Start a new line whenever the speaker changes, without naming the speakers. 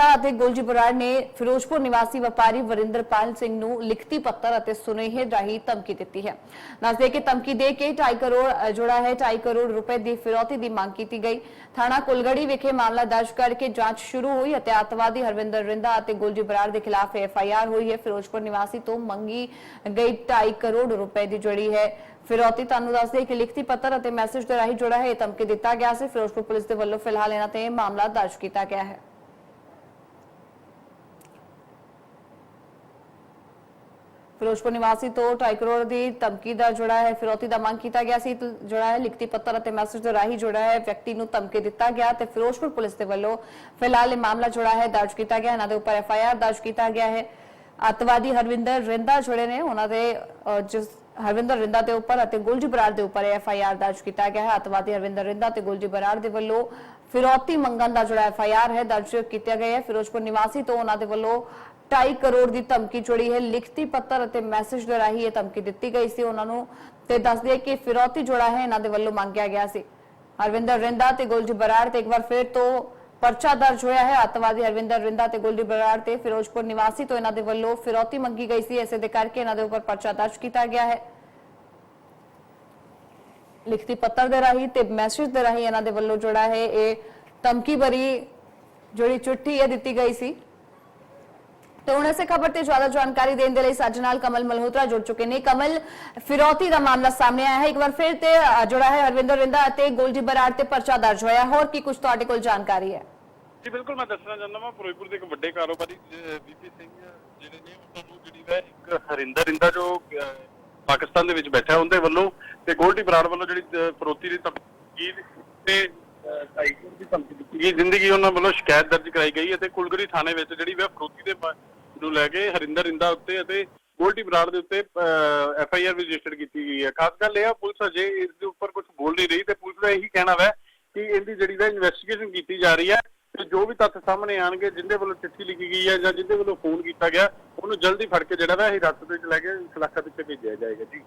ਰਿੰਦਾ ਅਤੇ ਗੁਲਜੀ ਬਰਾੜ ਨੇ ਫਿਰੋਜ਼ਪੁਰ ਨਿਵਾਸੀ ਵਪਾਰੀ ਵਰਿੰਦਰਪਾਲ ਸਿੰਘ ਨੂੰ ਲਿਖਤੀ ਪੱਤਰ ਅਤੇ ਸੁਨੇਹੇ ਰਾਹੀਂ ਧਮਕੀ ਦਿੱਤੀ ਹੈ। ਦੱਸਦੇ ਕਿ ਧਮਕੀ ਦੇ ਕੇ 2.5 ਕਰੋੜ ਅ, ਹੈ 2.5 ਕਰੋੜ ਰੁਪਏ ਦੀ ਫਿਰੌਤੀ ਦੀ ਮੰਗ ਕੀਤੀ ਗਈ। ਥਾਣਾ ਕੁਲਗੜੀ ਵਿਖੇ ਮਾਮਲਾ ਦਰਜ ਕਰਕੇ ਜਾਂਚ ਸ਼ੁਰੂ ਹੋਈ ਅਤੇ ਅੱਤਵਾਦੀ ਹਰਵਿੰਦਰ ਰਿੰਦਾ ਅਤੇ ਗੁਲਜੀ ਬਰਾੜ ਦੇ ਖਿਲਾਫ ਐਫ ਆਈ ਆਰ ਹੋਈ ਹੈ। ਫਿਰੋਜ਼ਪੁਰ ਨਿਵਾਸੀ ਤੋਂ ਮੰਗੀ ਗਈ 2.5 ਕਰੋੜ ਰੁਪਏ ਦੀ ਜਿਹੜੀ ਹੈ ਫਿਰੌਤੀ। ਤੁਹਾਨੂੰ ਦੱਸਦੇ ਕਿ ਲਿਖਤੀ ਪੱਤਰ ਅਤੇ ਮੈਸੇਜ ਦੇ ਰਾਹੀਂ ਜੁੜਾ ਹੈ ਇਹ ਧਮਕੀ ਦਿੱਤਾ ਗਿਆ ਸੀ। ਫਿਰੋਜ਼ਪੁਰ ਪੁਲਿਸ ਦੇ ਵੱਲੋਂ ਫਿਲਹਾਲ ਇਹਨਾਂ ਤੇ ਮਾਮਲਾ ਦਰਜ ਕੀਤਾ ਗਿਆ ਹੈ। ਫਿਰੋਜ਼ਪੁਰ ਨਿਵਾਸੀ ਤੋਂ 2.5 ਕਰੋੜ ਦੀ ਧਮਕੀ ਦਾ ਜੁੜਾ ਹੈ, ਫਿਰੌਤੀ ਦਾ ਮੰਗ ਕੀਤਾ ਗਿਆ ਸੀ, ਤੇ ਹੈ, ਲਿਖਤੀ ਪੱਤਰ ਅਤੇ ਮੈਸੇਜ ਦੇ ਰਾਹੀਂ ਜੁੜਾ ਹੈ, ਵਿਅਕਤੀ ਨੂੰ ਧਮਕੀ ਦਿੱਤਾ ਗਿਆ ਤੇ ਫਿਰੋਜ਼ਪੁਰ ਪੁਲਿਸ ਦੇ ਵੱਲੋਂ ਫਿਲਹਾਲ ਇਹ ਮਾਮਲਾ ਜੁੜਾ ਹੈ, ਦਰਜ ਕੀਤਾ ਗਿਆ, ਇਹਨਾਂ ਦੇ ਉੱਪਰ ਐਫ ਆਈ ਆਰ ਦਰਜ ਕੀਤਾ ਗਿਆ ਹੈ। ਅੱਤਵਾਦੀ ਹਰਵਿੰਦਰ ਰਿੰਦਾ ਜੁੜੇ ਨੇ, ਉਹਨਾਂ ਦੇ ਜਿਸ, ਹਰਵਿੰਦਰ ਰਿੰਦਾ ਦੇ ਉੱਪਰ ਅਤੇ ਗੁਲਜੀ ਬਰਾੜ ਦੇ ਉੱਪਰ ਐਫ ਆਈ ਆਰ ਦਰਜ ਕੀਤਾ ਗਿਆ ਹੈ। ਅੱਤਵਾਦੀ ਹਰਵਿੰਦਰ ਰਿੰਦਾ ਤੇ ਗੁਲਜੀ ਬਰਾੜ ਦੇ ਵੱਲੋਂ ਫਿਰੌਤੀ ਮੰਗਣ ਦਾ ਜਿਹੜਾ ਐਫ ਆਈ ਆਰ ਹੈ, ਦਰਜ ਕੀਤਾ ਗਿਆ ਹੈ। ਫਿਰੋਜ਼ਪੁਰ ਨਿਵਾਸੀ ਤੋਂ ਉਹਨਾਂ ਦੇ ਵੱਲੋਂ 2.5 ਕਰੋੜ ਦੀ ਧਮਕੀ ਜੁੜੀ ਹੈ। ਲਿਖਤੀ ਪੱਤਰ ਅਤੇ ਮੈਸੇਜ ਦੇ ਰਾਹੀਂ ਇਹ ਧਮਕੀ ਦਿੱਤੀ ਗਈ ਸੀ। ਉਹਨਾਂ ਨੂੰ ਤੇ ਦੱਸਦੇ ਕਿ ਫਿਰੌਤੀ ਜੋੜਾ ਹੈ। ਇਹਨਾਂ ਦੇ ਵੱਲੋਂ ਮੰਗਿਆ ਗਿਆ ਸੀ। ਹਰਵਿੰਦਰ ਰਿੰਦਾ ਤੇ ਗੁਲਜੀ ਬਰਾੜ ਤੇ ਇੱਕ ਵਾਰ ਫਿਰ ਤੋਂ ਪਰਚਾ ਦਰਜ ਹੋਇਆ ਹੈ। ਅੱਤਵਾਦੀ ਹਰਵਿੰਦਰ ਰਿੰਦਾ ਤੇ ਗੁਲਜੀ ਬਰਾੜ ਤੇ ਫਿਰੋਜ਼ਪੁਰ ਨਿਵਾਸੀ ਤੋਂ ਇਹਨਾਂ ਦੇ ਵੱਲੋਂ ਫਿਰੌਤੀ ਮੰਗੀ ਗਈ ਸੀ। ਇਸੇ ਦੇ ਕਰਕੇ ਇਹਨਾਂ ਦੇ ਉੱਪਰ ਪਰਚਾ ਦਰਜ ਕੀਤਾ ਗਿਆ ਹੈ। ਲਿਖਤੀ ਪੱਤਰ ਦੇ ਰਾਹੀਂ ਤੇ ਮੈਸੇਜ ਦੇ ਰਾਹੀਂ ਇਹਨਾਂ ਦੇ ਵੱਲੋਂ ਜਿਹੜਾ ਹੈ। ਇਹ ਧਮਕੀ ਭਰੀ ਜਿਹੜੀ ਚਿੱਠੀ ਇਹ ਦਿੱਤੀ ਗਈ ਸੀ। ਤੇ ਹੁਣ ਇਸੇ ਖਬਰ ਤੇ ਜ਼ਿਆਦਾ ਜਾਣਕਾਰੀ ਦੇਣ ਦੇ ਲਈ ਸਾਡੇ ਨਾਲ ਕਮਲ ਮਲਹੋਤਰਾ ਜੁੜ ਚੁੱਕੇ ਨੇ। ਕਮਲ ਫਿਰੌਤੀ ਦਾ ਮਾਮਲਾ ਸਾਹਮਣੇ ਆਇਆ ਹੈ। ਇੱਕ ਵਾਰ ਫਿਰ ਤੇ ਅ, ਜਿਹੜਾ ਹੈ ਹਰਵਿੰਦਰ ਰਿੰਦਾ ਅਤੇ ਗੋਲਜੀ ਬਰਾੜ ਤੇ ਪਰਚਾ ਦਰਜ ਹੋਇਆ। ਹੋਰ ਕੀ ਕੁਝ ਤੁਹਾਡੇ ਕੋਲ ਜਾਣਕਾਰੀ ਹੈ?
ਜੀ ਬਿਲਕੁਲ ਮੈਂ ਦੱਸਣਾ ਚਾਹੁੰਦਾ ਮੈਂ ਫਿਰੋਜ਼ਪੁਰ ਦੇ ਇੱਕ ਵੱਡੇ ਕਾਰੋਬਾਰੀ ਬੀਪੀ ਸਿੰਘ ਜਿਹੜੇ ਨੇ ਉਹਨਾਂ ਨੂੰ ਜਿਹੜੀ ਹੈ ਇੱਕ ਹਰਿੰਦਰ ਰਿੰਦਾ ਜੋ ਅਹ, ਪਾਕਿਸਤਾਨ ਦੇ ਵਿੱਚ ਬੈਠਾ ਉਹਦੇ ਵੱਲੋਂ ਤੇ ਗੋਲਡੀ ਬਰਾੜ ਵੱਲੋਂ ਜਿਹੜੀ ਅਹ, ਫਰੋਤੀ ਦੀ ਧਮਕੀ ਤੇ ਢਾਈ ਕਰੋੜ ਦੀ ਧਮਕੀ ਦਿੱਤੀ ਗਈ ਜ਼ਿੰਦਗੀ ਉਹਨਾਂ ਵੱਲੋਂ ਸ਼ਿਕਾਇਤ ਦਰਜ ਕਰਾਈ ਗਈ ਅਤੇ ਕੁਲਗੜੀ ਥਾਣੇ ਵਿੱਚ ਜਿਹੜੀ ਹੈ ਫਰੋਤੀ ਦੇ ਨੂੰ ਲੈ ਕੇ ਹਰਿੰਦਰ ਰਿੰਦਾ ਉੱਤੇ ਅਤੇ ਗੋਲਡੀ ਬਰਾੜ ਦੇ ਉੱਤੇ ਐਫ ਆਈ ਆਰ ਰਜਿਸਟਰ ਕੀਤੀ ਗਈ ਹੈ। ਖਾਸ ਗੱਲ ਇਹ ਆ, ਪੁਲਿਸ ਅਜੇ ਇਸ ਦੇ ਉੱਪਰ ਕੁਝ ਬੋਲ ਨਹੀਂ ਰਹੀ ਤੇ ਪੁਲਿਸ ਦਾ ਇਹੀ ਕਹਿਣਾ ਹੈ ਕਿ ਇਹਦੀ ਜਿਹੜੀ ਹੈ ਇਨਵੈਸਟੀਗੇਸ਼ਨ ਕੀਤੀ ਜਾ ਰਹੀ ਹੈ ਤੇ ਜੋ ਵੀ ਤੱਥ ਸਾਹਮਣੇ ਆਣਗੇ, ਜਿੰਦੇ ਵੱਲੋਂ ਚਿੱਠੀ ਲਿਖੀ ਗਈ ਹੈ ਜਾਂ ਜਿੰਦੇ ਵੱਲੋਂ ਫੋਨ ਕੀਤਾ ਗਿਆ, ਉਹਨੂੰ ਜਲਦੀ ਫੜ ਕੇ ਜਿਹੜਾ ਵਾ ਹਿਰਾਸਤ ਵਿੱਚ ਲੈ ਕੇ ਸਲਾਖਾ ਵਿੱਚ ਭੇਜਿਆ ਜਾਏਗਾ ਜੀ।